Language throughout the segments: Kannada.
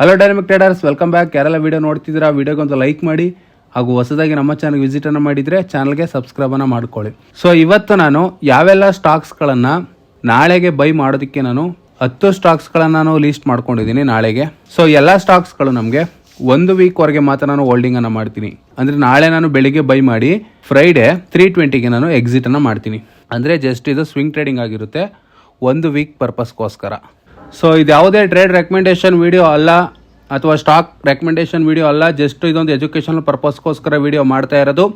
Hello dynamic traders welcome back ಯಾರೆಲ್ಲ ವೀಡಿಯೋ ನೋಡ್ತಿದ್ದೀರಾ ವಿಡಿಯೋಗೆ ಒಂದು ಲೈಕ್ ಮಾಡಿ ಹಾಗೂ ಹೊಸದಾಗಿ ನಮ್ಮ ಚಾನಲ್ಗೆ ವಿಸಿಟನ್ನು ಮಾಡಿದ್ರೆ ಚಾನಲ್ಗೆ ಸಬ್ಸ್ಕ್ರೈಬ್ ಅನ್ನ ಮಾಡ್ಕೊಳ್ಳಿ. ಸೊ ಇವತ್ತು ನಾನು ಯಾವೆಲ್ಲ ಸ್ಟಾಕ್ಸ್ಗಳನ್ನು ನಾಳೆಗೆ ಬೈ ಮಾಡೋದಕ್ಕೆ ನಾನು ಹತ್ತು ಸ್ಟಾಕ್ಸ್ಗಳನ್ನು ನಾನು ಲೀಸ್ಟ್ ಮಾಡ್ಕೊಂಡಿದ್ದೀನಿ ನಾಳೆಗೆ. ಸೊ ಎಲ್ಲ ಸ್ಟಾಕ್ಸ್ಗಳು ನಮಗೆ ಒಂದು ವೀಕ್ ವರೆಗೆ ಮಾತ್ರ ನಾನು ಹೋಲ್ಡಿಂಗನ್ನು ಮಾಡ್ತೀನಿ. ಅಂದರೆ ನಾಳೆ ನಾನು ಬೆಳಿಗ್ಗೆ ಬೈ ಮಾಡಿ ಫ್ರೈಡೆ ತ್ರೀ ಟ್ವೆಂಟಿಗೆ ನಾನು ಎಕ್ಸಿಟನ್ನು ಮಾಡ್ತೀನಿ. ಅಂದರೆ ಜಸ್ಟ್ ಇದು ಸ್ವಿಂಗ್ ಟ್ರೇಡಿಂಗ್ ಆಗಿರುತ್ತೆ. ಒಂದು ವೀಕ್ ಪರ್ಪಸ್ಗೋಸ್ಕರ ಸೊ ಇದು ಯಾವುದೇ ಟ್ರೇಡ್ ರೆಕಮೆಂಡೇಶನ್ ವಿಡಿಯೋ ಅಲ್ಲ ಅಥವಾ ಸ್ಟಾಕ್ ರೆಕಮೆಂಡೇಶನ್ ವಿಡಿಯೋ ಅಲ್ಲ ಜಸ್ಟ್ ಇದೊಂದು ಎಜುಕೇಷನಲ್ ಪರ್ಪಸ್ಗೋಸ್ಕರ ವಿಡಿಯೋ ಮಾಡ್ತಾ ಇರೋದು.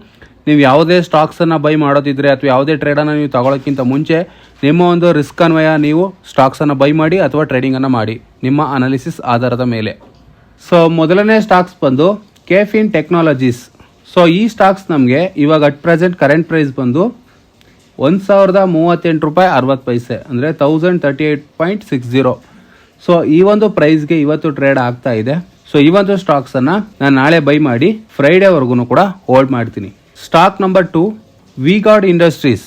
ನೀವು ಯಾವುದೇ ಸ್ಟಾಕ್ಸನ್ನು ಬೈ ಮಾಡೋದಿದ್ರೆ ಅಥವಾ ಯಾವುದೇ ಟ್ರೇಡನ್ನು ನೀವು ತಗೊಳ್ಳೋಕ್ಕಿಂತ ಮುಂಚೆ ನಿಮ್ಮ ಒಂದು ರಿಸ್ಕ್ ಅನ್ವಯ ನೀವು ಸ್ಟಾಕ್ಸನ್ನು ಬೈ ಮಾಡಿ ಅಥವಾ ಟ್ರೇಡಿಂಗನ್ನು ಮಾಡಿ, ನಿಮ್ಮ ಅನಾಲಿಸಿಸ್ ಆಧಾರದ ಮೇಲೆ. ಸೊ ಮೊದಲನೇ ಸ್ಟಾಕ್ಸ್ ಬಂದು ಕೆಫಿನ್ ಟೆಕ್ನಾಲಜೀಸ್ ಸೊ ಈ ಸ್ಟಾಕ್ಸ್ ನಮಗೆ ಇವಾಗ ಅಟ್ ಪ್ರೆಸೆಂಟ್ ಕರೆಂಟ್ ಪ್ರೈಸ್ ಬಂದು ಒಂದು ಸಾವಿರದ ಮೂವತ್ತೆಂಟು ರೂಪಾಯಿ ಅರವತ್ತು ಪೈಸೆ, ಅಂದರೆ thousand thirty eight point six zero so ಈ ಒಂದು ಪ್ರೈಸ್ಗೆ ಇವತ್ತು ಟ್ರೇಡ್ ಆಗ್ತಾ ಇದೆ. ಸೊ ಈ ಒಂದು ಸ್ಟಾಕ್ಸನ್ನು ನಾನು ನಾಳೆ ಬೈ ಮಾಡಿ ಫ್ರೈಡೇವರೆಗೂ ಕೂಡ ಹೋಲ್ಡ್ ಮಾಡ್ತೀನಿ. Stock number two V Guard Industries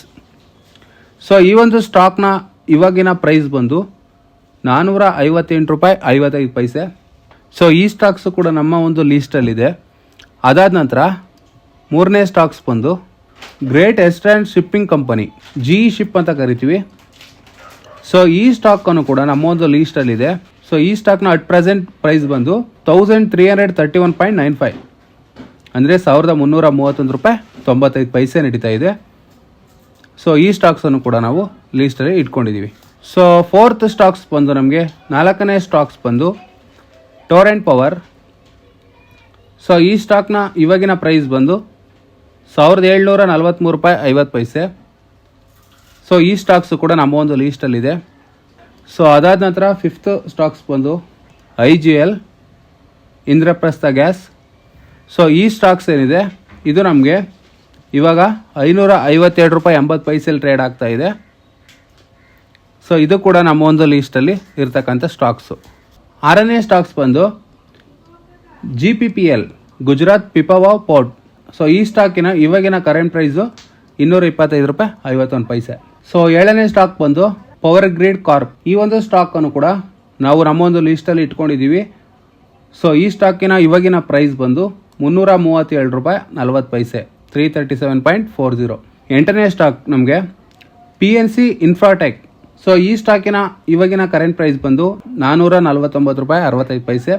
so ಈ ಒಂದು ಸ್ಟಾಕ್ನ ಇವಾಗಿನ ಪ್ರೈಸ್ ಬಂದು ನಾನ್ನೂರ ಐವತ್ತೆಂಟು ರೂಪಾಯಿ ಐವತ್ತೈದು ಪೈಸೆ. ಸೊ ಈ ಸ್ಟಾಕ್ಸು ಕೂಡ ನಮ್ಮ ಒಂದು ಲೀಸ್ಟಲ್ಲಿದೆ ಅದಾದ ನಂತರ ಮೂರನೇ ಸ್ಟಾಕ್ಸ್ ಬಂದು Great Eastern Shipping Company G Ship ಅಂತ ಕರಿತೀವಿ. ಸೊ ಈ ಸ್ಟಾಕನ್ನು ಕೂಡ ನಮ್ಮ ಒಂದು ಲೀಸ್ಟಲ್ಲಿದೆ ಸೊ ಈ ಸ್ಟಾಕ್ನ ಅಟ್ ಪ್ರೆಸೆಂಟ್ ಪ್ರೈಸ್ ಬಂದು thousand three hundred thirty one point nine five ಅಂದರೆ ಸಾವಿರದ ಮುನ್ನೂರ ಮೂವತ್ತೊಂದು ರೂಪಾಯಿ ತೊಂಬತ್ತೈದು ಪೈಸೆ ನಡೀತಾ ಇದೆ. ಸೊ ಈ ಸ್ಟಾಕ್ಸನ್ನು ಕೂಡ ನಾವು ಲೀಸ್ಟಲ್ಲಿ ಇಟ್ಕೊಂಡಿದ್ದೀವಿ ಸೊ ಫೋರ್ತ್ ಸ್ಟಾಕ್ಸ್ ಬಂದು ನಮಗೆ ನಾಲ್ಕನೇ ಸ್ಟಾಕ್ಸ್ ಬಂದು ಟೋರೆಂಟ್ ಪವರ್ ಸೊ ಈ ಸ್ಟಾಕ್ನ ಇವಾಗಿನ ಪ್ರೈಸ್ ಬಂದು ಸಾವಿರದ ಏಳ್ನೂರ ನಲ್ವತ್ತ್ಮೂರು ರೂಪಾಯಿ ಐವತ್ತು ಪೈಸೆ. ಸೊ ಈ ಸ್ಟಾಕ್ಸು ಕೂಡ ನಮ್ಮ ಒಂದು ಲೀಸ್ಟಲ್ಲಿದೆ ಸೊ ಅದಾದ ನಂತರ ಫಿಫ್ತ್ ಸ್ಟಾಕ್ಸ್ ಬಂದು I G L Indraprastha Gas so ಈ ಸ್ಟಾಕ್ಸ್ ಏನಿದೆ? ಇದು ನಮಗೆ ಇವಾಗ ಐನೂರ ಐವತ್ತೆರಡು ರೂಪಾಯಿ ಎಂಬತ್ತು ಪೈಸೆಲಿ ಟ್ರೇಡ್ ಆಗ್ತಾ ಇದೆ. ಸೊ ಇದು ಕೂಡ ನಮ್ಮ ಒಂದು ಲೀಸ್ಟಲ್ಲಿ ಇರ್ತಕ್ಕಂಥ ಸ್ಟಾಕ್ಸು ಆರನೇ ಸ್ಟಾಕ್ಸ್ ಬಂದು G P P L Gujarat Pipavav Port so ಈ ಸ್ಟಾಕಿನ ಇವಾಗಿನ ಕರೆಂಟ್ ಪ್ರೈಸು ಇನ್ನೂರ ಇಪ್ಪತ್ತೈದು ರೂಪಾಯಿ, ಐವತ್ತೊಂದು ಪೈಸೆ. ಸೊ ಏಳನೇ ಸ್ಟಾಕ್ ಬಂದು ಪವರ್ ಗ್ರಿಡ್ ಕಾರ್ಪ್ ಈ ಒಂದು ಸ್ಟಾಕ್ ಅನ್ನು ಕೂಡ ನಾವು ನಮ್ಮ ಒಂದು ಲಿಸ್ಟಲ್ಲಿ ಇಟ್ಕೊಂಡಿದ್ದೀವಿ. ಸೊ ಈ ಸ್ಟಾಕಿನ ಇವಾಗಿನ ಪ್ರೈಸ್ ಬಂದು ಮುನ್ನೂರ ಮೂವತ್ತೇಳು ರೂಪಾಯಿ, ನಲ್ವತ್ತು paise three thirty seven point four zero ಎಂಟನೇ ಸ್ಟಾಕ್ ನಮಗೆ P N C Infratech so ಈ ಸ್ಟಾಕಿನ ಇವಾಗಿನ ಕರೆಂಟ್ ಪ್ರೈಸ್ ಬಂದು ನಾನ್ನೂರ ನಲವತ್ತೊಂಬತ್ತು ರೂಪಾಯಿ, ಅರವತ್ತೈದು paise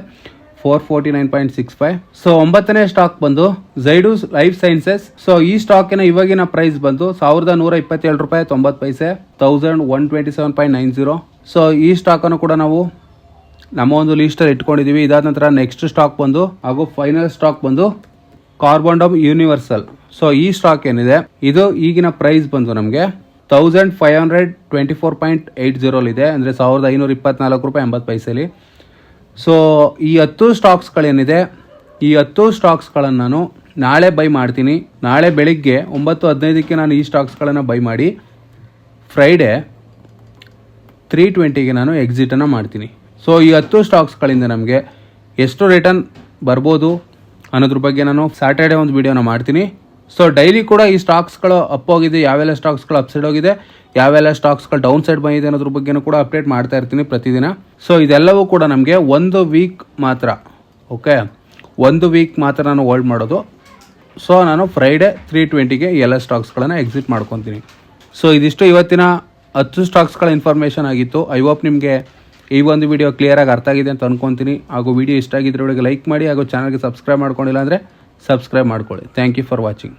four forty nine point six five so ಒಂಬತ್ತನೇ ಸ್ಟಾಕ್ ಬಂದು ಝೈಡೂಸ್ ಲೈಫ್ ಸೈನ್ಸಸ್ ಸೊ ಈ ಸ್ಟಾಕಿನ ಇವಾಗಿನ ಪ್ರೈಸ್ ಬಂದು ಸಾವಿರದ ನೂರ ಇಪ್ಪತ್ತೇಳು ರೂಪಾಯಿ ತೊಂಬತ್ತು paise thousand one twenty seven point nine zero so ಈ ಸ್ಟಾಕನ್ನು ಕೂಡ ನಾವು ನಮ್ಮ ಒಂದು ಲೀಸ್ಟಲ್ಲಿ ಇಟ್ಕೊಂಡಿದ್ದೀವಿ ಇದಾದ ನಂತರ ನೆಕ್ಸ್ಟ್ ಸ್ಟಾಕ್ ಬಂದು ಹಾಗೂ ಫೈನಲ್ ಸ್ಟಾಕ್ ಬಂದು ಕಾರ್ಬೊಂಡಮ್ ಯೂನಿವರ್ಸಲ್ ಸೊ ಈ ಸ್ಟಾಕ್ ಏನಿದೆ? ಇದು ಈಗಿನ ಪ್ರೈಸ್ ಬಂದು ನಮಗೆ thousand five hundred twenty four point eight ಜೀರೋಲಿದೆ ಅಂದರೆ ಸಾವಿರದ ಐನೂರ ಇಪ್ಪತ್ತ್ನಾಲ್ಕು ರೂಪಾಯಿ ಎಂಬತ್ತು ಪೈಸೆಲಿ. ಸೊ ಈ ಹತ್ತು ಸ್ಟಾಕ್ಸ್ಗಳೇನಿದೆ ಈ ಹತ್ತು ಸ್ಟಾಕ್ಸ್ಗಳನ್ನು ನಾನು ನಾಳೆ ಬೈ ಮಾಡ್ತೀನಿ. ನಾಳೆ ಬೆಳಿಗ್ಗೆ ಒಂಬತ್ತು ಹದಿನೈದಕ್ಕೆ ನಾನು ಈ ಸ್ಟಾಕ್ಸ್ಗಳನ್ನು ಬೈ ಮಾಡಿ ಫ್ರೈಡೇ ತ್ರೀ ಟ್ವೆಂಟಿಗೆ ನಾನು ಎಕ್ಸಿಟನ್ನು ಮಾಡ್ತೀನಿ. ಸೊ ಈ ಹತ್ತು ಸ್ಟಾಕ್ಸ್ಗಳಿಂದ ನಮಗೆ ಎಷ್ಟು ರಿಟರ್ನ್ ಬರ್ಬೋದು ಅನ್ನೋದ್ರ ಬಗ್ಗೆ ನಾನು ಸ್ಯಾಟರ್ಡೆ ಒಂದು ವಿಡಿಯೋನ ಮಾಡ್ತೀನಿ. ಸೊ ಡೈಲಿ ಕೂಡ ಈ ಸ್ಟಾಕ್ಸ್ಗಳು ಅಪ್ ಹೋಗಿದೆ. ಯಾವೆಲ್ಲ ಸ್ಟಾಕ್ಸ್ಗಳು ಅಪ್ಸೈಡ್ ಹೋಗಿದೆ? ಯಾವೆಲ್ಲ ಸ್ಟಾಕ್ಸ್ಗಳು ಡೌನ್ ಸೈಡ್ ಬಂದಿದೆ ಅನ್ನೋದ್ರ ಬಗ್ಗೆನೂ ಕೂಡ ಅಪ್ಡೇಟ್ ಮಾಡ್ತಾ ಇರ್ತೀನಿ ಪ್ರತಿದಿನ. ಸೊ ಇದೆಲ್ಲವೂ ಕೂಡ ನಮಗೆ ಒಂದು ವೀಕ್ ಮಾತ್ರ ಓಕೆ ಒಂದು ವೀಕ್ ಮಾತ್ರ ನಾನು ಹೋಲ್ಡ್ ಮಾಡೋದು. ಸೊ ನಾನು ಫ್ರೈಡೇ ತ್ರೀ ಟ್ವೆಂಟಿಗೆ ಎಲ್ಲ ಸ್ಟಾಕ್ಸ್ಗಳನ್ನು ಎಕ್ಸಿಟ್ ಮಾಡ್ಕೊತೀನಿ. ಸೊ ಇದಿಷ್ಟು ಇವತ್ತಿನ ಹತ್ತು ಸ್ಟಾಕ್ಸ್ಗಳ ಇನ್ಫಾರ್ಮೇಷನ್ ಆಗಿತ್ತು. ಐ ಹೋಪ್ ನಿಮಗೆ ಈ ಒಂದು ವಿಡಿಯೋ ಕ್ಲಿಯರಾಗಿ ಅರ್ಥ ಆಗಿದೆ ಅಂತ ಅನ್ಕೊತೀನಿ. ಹಾಗೂ ವಿಡಿಯೋ ಇಷ್ಟ ಆಗಿದ್ರೆ ಒಳಗೆ ಲೈಕ್ ಮಾಡಿ ಹಾಗೂ ಚಾನಲ್ಗೆ ಸಬ್ಸ್ಕ್ರೈಬ್ ಮಾಡ್ಕೊಂಡಿಲ್ಲ ಅಂದರೆ ಸಬ್ಸ್ಕ್ರೈಬ್ ಮಾಡ್ಕೊಳ್ಳಿ. Thank you for watching